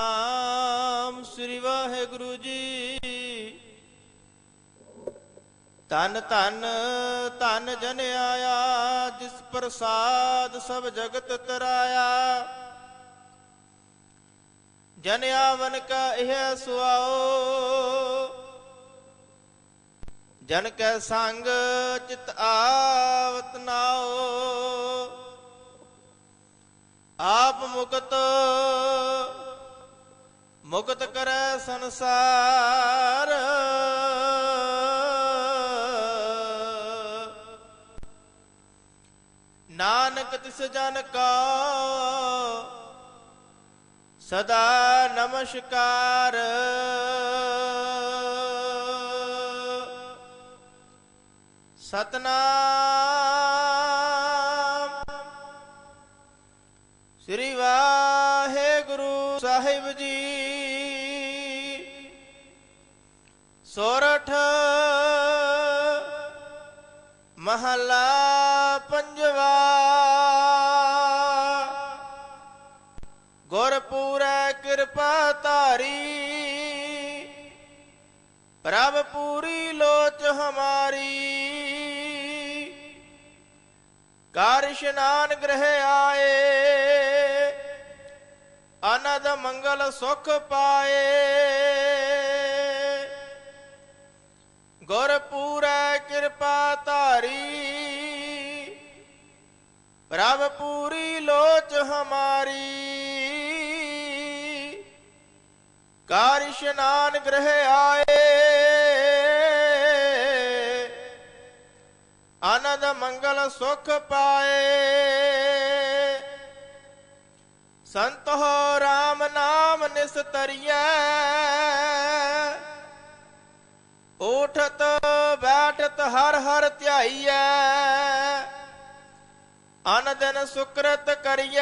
ਨਾਮ ਸ੍ਰੀ ਵਾਹਿਗੁਰੂ ਜੀ। ਤਨ ਤਨ ਧਨ ਜਨ ਆਇਆ, ਜਿਸ ਪ੍ਰਸਾਦ ਸਭ ਜਗਤ ਤਰਾਇਆ। ਜਨ ਆਵਨ ਕਾ ਇਹ ਸੁਆਓ। ਜਨ ਕੈ ਸੰਗ ਚਿਤ ਆਵਤ ਨਾਓ। ਆਪ ਮੁਕਤ ਮੁਕਤ ਕਰੈ ਸੰਸਾਰ। ਨਾਨਕ ਤਿਸ ਜਨ ਕਾ ਸਦਾ ਨਮਸਕਾਰ। ਸਤਨਾਮ। ਸ੍ਰੀ ਵਾਹਿਗੁਰੂ ਸਾਹਿਬ ਜੀ। ਸੋਰਠ ਮਹਲਾ ਪੰਜਵਾ। ਗੁਰਪੂਰੈ ਕਿਰਪਾ ਧਾਰੀ, ਪ੍ਰਭ ਪੂਰੀ ਲੋਚ ਹਮਾਰੀ। ਕਾਰ ਇਸ਼ਨਾਨ ਗ੍ਰਹਿ ਆਏ, ਅਨਦ ਮੰਗਲ ਸੁਖ ਪਾਏ। ਗੁਰ ਪੂਰੈ ਕਿਰਪਾ ਧਾਰੀ। ਪ੍ਰਭ ਪੂਰੀ ਲੋਚ ਹਮਾਰੀ। ਕਾਰ ਇਸ਼ਨਾਨ ਗ੍ਰਹਿ ਆਏ। ਆਨੰਦ ਮੰਗਲ ਸੁਖ ਪਾਏ। ਸੰਤ ਹੋ RAM ਨਾਮ ਨਿਸਤਰੀਐ। ਉਠਤ ਬੈਠਤ, ਹਰ ਹਰ ਧਿਆਈਐ। ਅਨ ਦਿਨ ਸੁਕਰਤ ਕਰੀਐ।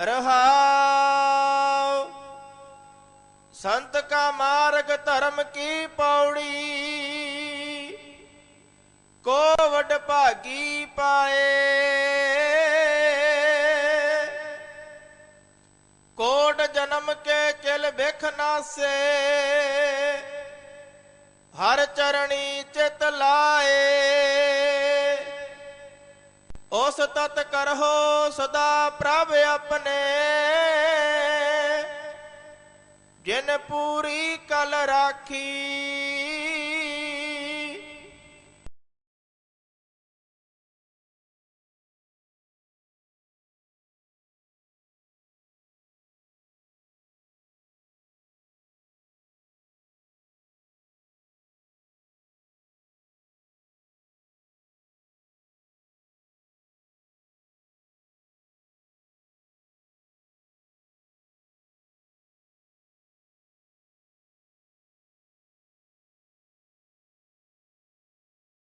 ਰਹਾਉ। ਸੰਤ ਕਾ ਮਾਰਗ ਧਰਮ ਕੀ ਪੌੜੀ? ਕੋ ਵਡ ਭਾਗੀ ਪਾਏ? ਕੋਟ ਜਨਮ ਕੇ ਕਿਲ ਬਿਖ ਨਾਸੇ? ਹਰ ਚਰਣੀ ਚਿਤ ਲਾਏ। ਉਸ ਤਤ ਕਰਹੋ ਸਦਾ ਪ੍ਰਭ ਆਪਣੇ। ਜਿਨ ਪੂਰੀ ਕਲ ਰਾਖੀ